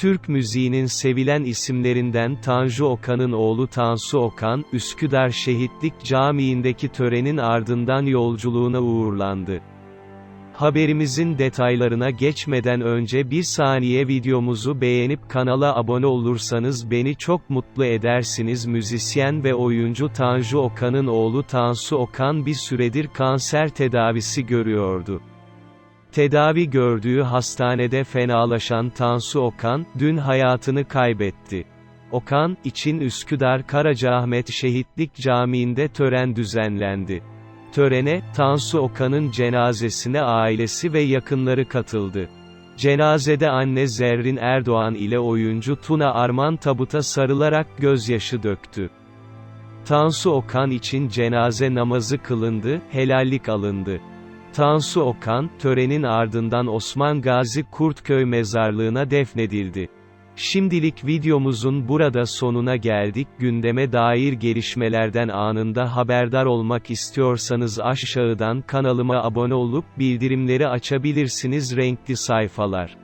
Türk müziğinin sevilen isimlerinden Tanju Okan'ın oğlu Tansu Okan, Üsküdar Şehitlik Camii'ndeki törenin ardından yolculuğuna uğurlandı. Haberimizin detaylarına geçmeden önce bir saniye videomuzu beğenip kanala abone olursanız beni çok mutlu edersiniz. Müzisyen ve oyuncu Tanju Okan'ın oğlu Tansu Okan bir süredir kanser tedavisi görüyordu. Tedavi gördüğü hastanede fenalaşan Tansu Okan, dün hayatını kaybetti. Okan, için Üsküdar Karacaahmet Şehitlik Camii'nde tören düzenlendi. Törene, Tansu Okan'ın cenazesine ailesi ve yakınları katıldı. Cenazede anne Zerrin Erdoğan ile oyuncu Tuna Arman tabuta sarılarak gözyaşı döktü. Tansu Okan için cenaze namazı kılındı, helallik alındı. Tansu Okan, törenin ardından Osman Gazi Kurtköy mezarlığına defnedildi. Şimdilik videomuzun burada sonuna geldik. Gündeme dair gelişmelerden anında haberdar olmak istiyorsanız aşağıdan kanalıma abone olup bildirimleri açabilirsiniz renkli sayfalar.